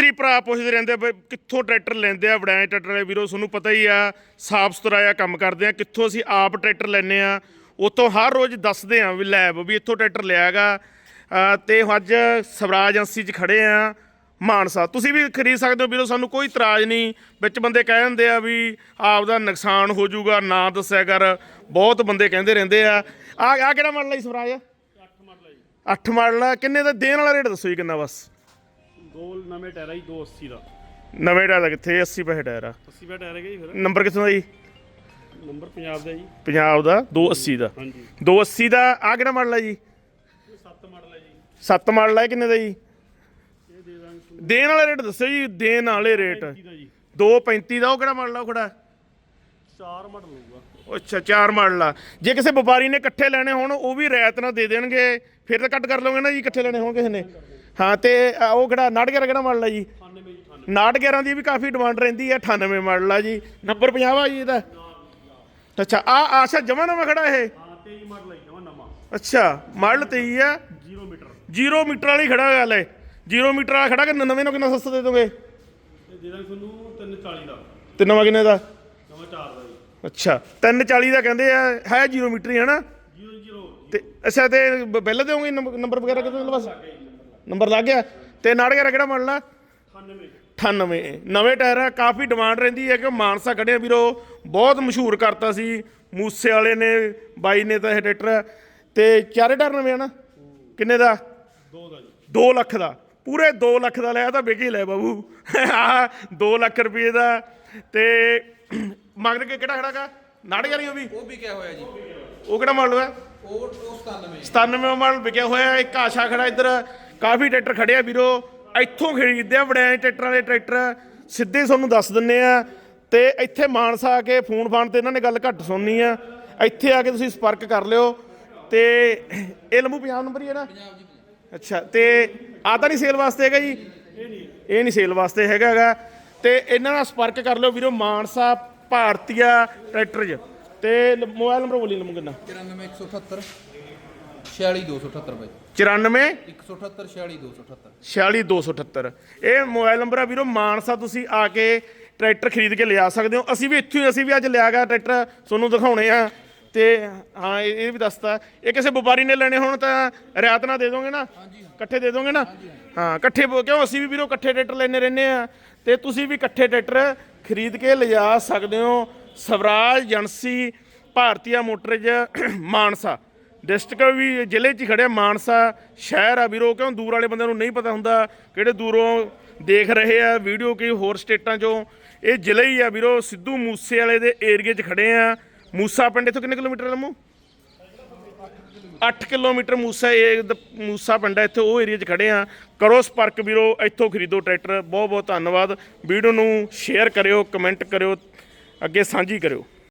ਮਿਸਤਰੀ ਭਰਾ ਪੁੱਛਦੇ ਰਹਿੰਦੇ ਆ ਵੀ ਕਿੱਥੋਂ ਟਰੈਕਟਰ ਲੈਂਦੇ ਆ ਵੜਾਏ ਟਰੈਕਟਰ ਵਾਲੇ ਵੀਰੋ, ਤੁਹਾਨੂੰ ਪਤਾ ਹੀ ਆ, ਸਾਫ਼ ਸੁਥਰਾ ਆ ਕੰਮ ਕਰਦੇ ਆ, ਕਿੱਥੋਂ ਅਸੀਂ ਆਪ ਟਰੈਕਟਰ ਲੈਨੇ ਆ, ਉਤੋਂ ਹਰ ਰੋਜ਼ ਦੱਸਦੇ ਆ ਵੀ ਲੈਬ ਵੀ ਇੱਥੋਂ ਟਰੈਕਟਰ ਲਿਆਗਾ ਤੇ ਅੱਜ ਸਵਰਾਜ ਏਜੰਸੀ 'ਚ ਖੜੇ ਆ ਮਾਨਸਾ। ਤੁਸੀਂ ਵੀ ਖਰੀਦ ਸਕਦੇ ਹੋ ਵੀਰੋ, ਸਾਨੂੰ ਕੋਈ ਇਤਰਾਜ਼ ਨਹੀਂ। ਵਿੱਚ ਬੰਦੇ ਕਹਿ ਦਿੰਦੇ ਆ ਵੀ ਆਪ ਦਾ ਨੁਕਸਾਨ ਹੋ ਜਾਊਗਾ, ਨਾ ਦੱਸਿਆ ਕਰ। ਬਹੁਤ ਬੰਦੇ ਕਹਿੰਦੇ ਰਹਿੰਦੇ ਆ। ਆ ਆ ਕਿਹੜਾ ਮਾਡਲ ਹੈ ਸਵਰਾਜ? 8 ਮਾਡਲ ਆ। ਕਿੰਨੇ ਦਾ, ਦੇਣ ਵਾਲਾ ਰੇਟ ਦੱਸੋ ਜੀ ਕਿੰਨਾ ਬਸ? ਦੋ ਨਵੇਂ ਟਾਇਰ ਆ ਜੀ 280 ਦਾ। ਨਵੇਂ ਟਾਇਰ ਦਾ ਕਿੱਥੇ? 80 ਪੈਸੇ ਟਾਇਰ ਆ। 80 ਦਾ ਟਾਇਰ ਹੈਗਾ ਜੀ ਫਿਰ। ਨੰਬਰ ਕਿੱਥੋਂ ਦਾ ਜੀ? ਨੰਬਰ ਪੰਜਾਬ ਦਾ ਜੀ। ਪੰਜਾਬ ਦਾ 280 ਦਾ। ਹਾਂਜੀ। 280 ਦਾ ਆ ਕਿਹੜਾ ਮਾਡਲ ਹੈ ਜੀ? ਇਹ 7 ਮਾਡਲ ਹੈ ਜੀ। 7 ਮਾਡਲ ਹੈ ਕਿੰਨੇ ਦਾ ਜੀ? ਇਹ ਦੇ ਦਾਂਗੇ ਦੇਣ ਵਾਲੇ ਰੇਟ ਦੱਸੋ ਜੀ ਦੇਣ ਵਾਲੇ ਰੇਟ। 35 ਦਾ ਜੀ। 235 ਦਾ ਉਹ ਕਿਹੜਾ ਮਾਡਲ ਆ ਉਹ ਖੜਾ? 4 ਮਾਡਲ ਹੋਊਗਾ। ਅੱਛਾ ਚਾਰ ਮਾਡਲ ਆ। ਜੇ ਕਿਸੇ ਵਪਾਰੀ ਨੇ ਇਕੱਠੇ ਲੈਣੇ ਹੋਣ ਉਹ ਵੀ ਰਿਆਇਤ ਨਾਲ ਦੇ ਦੇਣਗੇ ਫਿਰ ਤਾਂ ਕੱਟ ਕਰ ਲਓਗੇ ਨਾ ਜੀ ਇਕੱਠੇ ਲੈਣੇ ਹੋਣ ਕਿਸੇ ਨੇ? ਹਾਂ, ਤੇ ਆ ਉਹ ਕਿਹੜਾ 99 ਕਿਹੜਾ ਮਾਡਲ ਆ ਜੀ? 98 ਜੀ 98 ਨਾਟਗਿਆਰਾਂ ਦੀ ਵੀ ਕਾਫੀ ਡਿਮਾਂਡ ਰਹਿੰਦੀ ਹੈ 98 ਮਾਡਲ ਆ ਜੀ। ਨੰਬਰ 50 ਆ ਜੀ ਇਹਦਾ? ਅੱਛਾ, ਆ ਆਸ਼ਾ ਜਮਾ ਨਵਾਂ ਖੜਾ ਇਹ? ਅੱਛਾ, ਮਾਡਲ 23 ਆ। 0 ਮੀਟਰ ਵਾਲੀ ਖੜਾ ਗੱਲ ਹੈ 0 ਮੀਟਰ ਵਾਲਾ ਖੜਾ ਕਿ ਨਵੇਂ ਨੂੰ ਕਿੰਨਾ ਸਸਤਾ ਦੇ ਦੋਗੇ? ਤੇ ਦੇ ਦਾਂਗੇ ਤੁਹਾਨੂੰ 340 ਦਾ ਨਵਾਂ ਕਿੰਨੇ ਦਾ? ਅੱਛਾ 340 ਦਾ ਕਹਿੰਦੇ ਆ, ਹੈ 0 ਮੀਟਰ ਹੀ, ਹੈ ਨਾ? 00 ਤੇ, ਅੱਛਾ, ਤੇ ਬ- ਬਿੱਲ ਦੇਵੋਗੇ ਨੰਬਰ ਵਗੈਰਾ ਕਿਦੋਂ ਬਸ ਨੰਬਰ ਲੱਗ ਗਿਆ। ਤੇ ਨਾਟਗਿਆਰਾ ਕਿਹੜਾ ਮਾਡਲ ਆ 98 98 ਨਵੇਂ ਟਾਇਰ ਆ ਕਾਫੀ ਡਿਮਾਂਡ ਰਹਿੰਦੀ ਹੈ ਕਿ ਮਾਨਸਾ ਖੜੇ ਆ ਵੀਰੋ ਬਹੁਤ ਮਸ਼ਹੂਰ ਕਰਤਾ ਸੀ। ਮੂਸੇ ਵਾਲੇ ਨੇ ਬਾਈ ਨੇ ਤਾਂ ਇਹ ਟਰੈਕਟਰ ਤੇ ਚਾਰੇ ਟਾਇਰ ਨਵੇਂ ਆ ਨਾ? ਕਿੰਨੇ ਦਾ? 2 ਦਾ ਜੀ। 2 ਲੱਖ ਦਾ। ਪੂਰੇ 2 ਲੱਖ ਦਾ ਲਿਆ ਤਾਂ ਵਿਕ ਹੀ ਲੈ ਬਾਬੂ। ਆ 2 ਲੱਖ ਰੁਪਏ ਦਾ। ਤੇ ਮੰਗਦੇ ਕਿ ਕਿਹੜਾ ਖੜਾਗਾ ਨਾੜ ਉਹ ਵੀ? ਉਹ ਵੀ ਕਿਆ ਹੋਇਆ ਜੀ। ਉਹ ਕਿਹੜਾ ਮਾਡਲ ਹੈ ਉਹ 97 97 ਮਾਡਲ ਵਿਕਿਆ ਹੋਇਆ। ਇੱਕ ਆਸ਼ਾ ਖੜਾ ਇੱਧਰ। ਕਾਫੀ ਟਰੈਕਟਰ ਖੜੇ ਆ ਵੀਰੋ, ਇੱਥੋਂ ਖਰੀਦਦੇ ਆ ਵੜਿਆ ਟਰੈਕਟਰ ਵਾਲੇ ਟਰੈਕਟਰ। ਸਿੱਧੇ ਤੁਹਾਨੂੰ ਦੱਸ ਦਿੰਨੇ ਆ ਤੇ ਇੱਥੇ ਮਾਨਸਾ ਆ ਕੇ ਫੋਨ ਫਾਨ ਤੇ ਇਹਨਾਂ ਨੇ ਗੱਲ ਘੱਟ ਸੁਣਨੀ ਆ। ਇੱਥੇ ਆ ਕੇ ਤੁਸੀਂ ਸੰਪਰਕ ਕਰ ਲਿਓ ਤੇ ਇਹ ਲੰਬੂ ਪੰਜਾਬ ਨੰਬਰ ਹੀ ਹੈ ਨਾ? ਅੱਛਾ, ਤੇ ਆ ਤਾਂ ਨਹੀਂ ਸੇਲ ਵਾਸਤੇ ਹੈਗਾ ਜੀ? ਇਹ ਨਹੀਂ ਸੇਲ ਵਾਸਤੇ ਹੈਗਾ ਹੈਗਾ। ਤੇ ਇਹਨਾਂ ਨਾਲ ਸੰਪਰਕ ਕਰ ਲਿਓ ਵੀਰੋ, ਮਾਨਸਾ ਭਾਰਤੀਆ ਟਰੈਕਟਰ 'ਚ। ਤੇ ਲ- ਮੋਬਾਈਲ ਨੰਬਰ ਬੋਲੀ ਲੰਮੂ ਕਿੰਨਾ? 94178 46278 ਬਾਈ। 94 178 46278 46278 ਇਹ ਮੋਬਾਈਲ ਨੰਬਰ ਆ ਵੀਰੋ ਮਾਨਸਾ ਤੁਸੀਂ ਆ ਕੇ ਟਰੈਕਟਰ ਖਰੀਦ ਕੇ ਲਿਆ ਸਕਦੇ ਹੋ। ਅਸੀਂ ਵੀ ਇੱਥੋਂ ਹੀ ਅਸੀਂ ਵੀ ਅੱਜ ਲਿਆ ਗਿਆ ਟਰੈਕਟਰ ਤੁਹਾਨੂੰ ਦਿਖਾਉਣੇ ਆ। ਤੇ ਹਾਂ ਇਹ ਇਹ ਵੀ ਦੱਸਤਾ। ਇਹ ਕਿਸੇ ਵਪਾਰੀ ਨੇ ਲੈਣੇ ਹੋਣ ਤਾਂ ਰਿਆਤ ਨਾਲ ਦੇ ਦੋਗੇ ਨਾ? ਇਕੱਠੇ ਦੇ ਦੋਗੇ ਨਾ? ਹਾਂ ਇਕੱਠੇ ਕਿਉਂ? ਅਸੀਂ ਵੀ ਵੀਰੋ ਇਕੱਠੇ ਟਰੈਕਟਰ ਲੈਣੇ ਰਹਿੰਦੇ ਆ। ਤੇ ਤੁਸੀਂ ਵੀ ਇਕੱਠੇ ਟਰੈਕਟਰ ਖਰੀਦ ਕੇ ਲਿਜਾ ਸਕਦੇ ਹੋ। Swaraj agency Bhartiya motors Mansa. District ਵੀ ਜ਼ਿਲ੍ਹੇ 'ਚ ਹੀ ਖੜਿਆ ਮਾਨਸਾ ਸ਼ਹਿਰ ਆ ਵੀਰੋ, ਕਿਉਂ ਦੂਰ ਵਾਲੇ ਬੰਦਿਆਂ ਨੂੰ ਨਹੀਂ ਪਤਾ ਹੁੰਦਾ ਕਿਹੜੇ ਦੂਰੋਂ ਦੇਖ ਰਹੇ ਆ, ਵੀਡੀਓ ਕਿ ਹੋਰ ਸਟੇਟਾਂ 'ਚੋਂ। ਇਹ ਜ਼ਿਲ੍ਹਾ ਹੀ ਆ ਵੀਰੋ, ਸਿੱਧੂ ਮੂਸੇ ਵਾਲੇ ਦੇ ਏਰੀਏ 'ਚ ਖੜੇ ਆ। ਮੂਸਾ ਪਿੰਡ ਇੱਥੋਂ ਕਿੰਨੇ ਕਿਲੋਮੀਟਰ ਲੰਮੋ? ਲੰਮੂ 8 ਕਿਲੋਮੀਟਰ ਮੂਸਾ, ਇਹ ਮੂਸਾ ਪਿੰਡ ਹੈ ਇੱਥੇ ਉਹ ਏਰੀਆ 'ਚ ਖੜੇ ਆ। ਕਰੋ ਸਪਰਕ ਵੀਰੋ, ਇੱਥੋਂ ਖਰੀਦੋ ਟਰੈਕਟਰ। ਬਹੁਤ ਬਹੁਤ ਧੰਨਵਾਦ। ਵੀਡੀਓ ਨੂੰ ਸ਼ੇਅਰ ਕਰਿਓ, ਕਮੈਂਟ ਕਰਿਓ, ਅੱਗੇ ਸਾਂਝੀ ਕਰਿਓ।